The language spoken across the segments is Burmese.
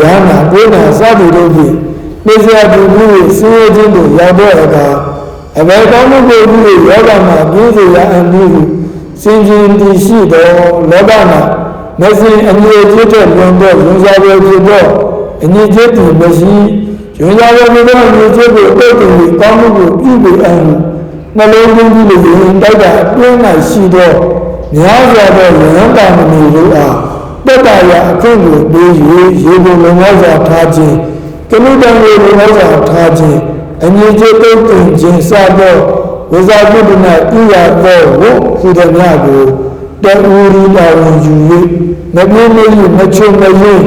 ရဟနာကိုယ်နာစသည်တို့ဖြင့်နေစရာပြုမှု၏ဆင်းရဲခြင်းတို့ရောက်တော့အခါအဘယ်ကောင်းမှုကိုပြု၍ယောဂမှာပြည့်စုံရအမှုဟုစင်ကြင်တည်ရှိသောလောကမှာမစင်အမြဲကျတဲ့လွန်သောရုံစားပဲဖြစ်သောအညီကျတည်မရှိရုံစားပဲဖြစ်သောအညီကျကိုအုပ်တည်၍ကောင်းမှုကိုပြုပေအံ့နှလုံးသွင်းပြီးလျင်တိုက်တာအတွင်း၌ရှိသောများစွာသောယဟန်တာမဏီတို့အား တက်တာရအခွင့်ကိုပေး၍ရေကိုလုံလောက်စွာထားခြင်းကမိတံကိုလုံလောက်စွာထားခြင်းအညီကျတုတ်တင်ခြင်းစသောဝိဇာကုတ္တနာဣယာသောဝုဟူသည်များကိုတဝူရီတော်ဝင်ယူ၍မပြင်းမရမချုံမရင်း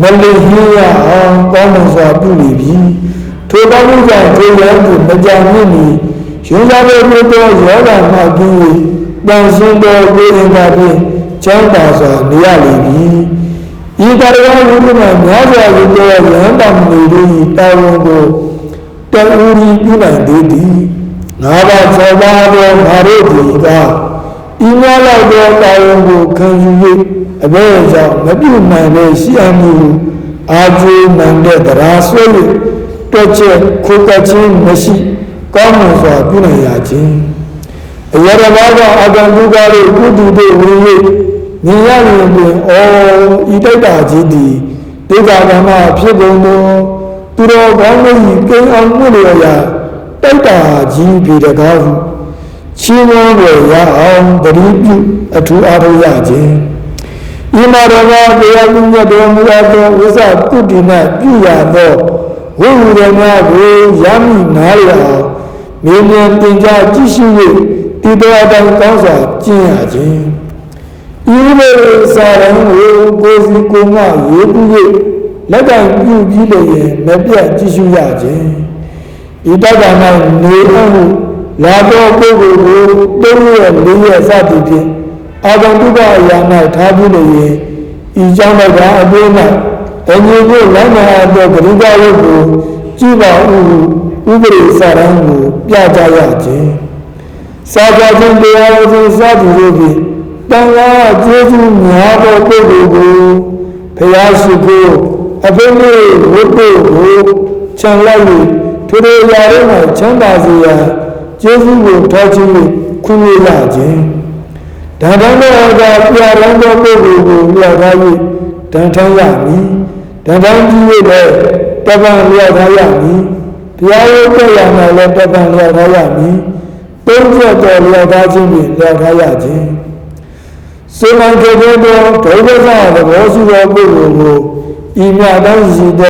မလိဟင်းရအောင်ကောင်းမွန်စွာပြုလိပြီထိုတော်မူကြောင့်ထိုရန်ကိုမကြမြင့်မီရှင်သာတော်ဘုရားယောဂမှကင်း၍တန်ရှင်းတော်ကိုယ်အင်္ဂါဖြင့် ချမ်းသာစွာနေရလိမ့်မည်ဤတရားဝိပ္ပနာများစွာကိုပြောရဟန်းတော်မူ၏တာဝန်ကိုတဝူရီပြုနိုင်သေးသည်ငါးပါးသောပါသောငါတို့သည်ကဤများလောက်သောတာဝန်ကိုခံယူ၍အဘယ်ကြောင့်မပြုနိုင်လေရှိအမှုအာကျိုးနိုင်တဲ့တရားဆွဲ၍တွက်ချက်ခုတ်ကချင်းမရှိကောင်းမွန်စွာပြုနိုင်ရခြင်းအရရဘာကအကံဒုက္ခတို့ကုတုတို့ဝင်၍ မြင်ရရင်ပင်ဩဤတိုက်တာကြီးသည်ဒုက္ခကမဖြစ်ကုန်သောသူတော်ကောင်းတို့၏ကိန်းအောင်မှုလျော်ရာတိုက်တာကြီးပြီတကားဟုချီးမွမ်းွယ်ရအောင်တတိပြုအထူးအားထုတ်ရခြင်းဤမှာတော်ကတရားမှုမြတ်တော်မူသောဝိဇ္ဇကုတ္တိနပြုရသောဝိဝူရများကိုရမိနားရအောင်မြင်မြင်တင်ကြကြည့်ရှု၍ဒီတော်တိုင်းကောင်းစွာကျင့်ရခြင်း ဤလိုစာရန်ကိုကိုယ်စီကိုယ်ငါရေးပြီး၍လက်ကံပြုပြီးလျင်မပြတ်ကြည့်ရှုရခြင်းဤတက္ကနာနေအောင်လာတော့ပုဂ္ဂိုလ်ကိုတုံးရလေးရစသည်ဖြင့်အာဂံတုပအရာ၌ထားပြီးလျင်ဤကြောင့်လည်းကအပြည့်၌အညီကိုလမ်းမအားသောဂရိကဝတ်ကိုကြည့်ပါဥဥပရိစာရန်ကိုပြကြရခြင်းစာကြခြင်းတရားဝစဉ်စသည်တို့ဖြင့် တန်ခါကျေးဇူးများသောပုဂ္ဂိုလ်ကိုဖျားရှိခိုးအဖိမေဝတ္တုကိုခြံလိုက်၍ထိုထိုရာထဲမှာချမ်းသာစေရန်ကျေးဇူးကိုထောက်ခြင်း၍ခွင့်ရရခြင်းဒါတန်းတော်ကပြရန်သောပုဂ္ဂိုလ်ကိုလျှောက်ထား၍တန်ထမ်းရမည်တန်ထမ်းကြည့်၍လည်းတပံလျှောက်ထားရမည်တရားဝတ်ပြရမှာလည်းတပံလျှောက်ထားရမည်သုံးချက်တော်လျှောက်ထားခြင်းဖြင့်လျှောက်ထားရခြင်း စေမံကေသောဒုက္ခသဘောရှိသောပုဂ္ဂိုလ်ကိုဤမြတ်တန်းရှိသော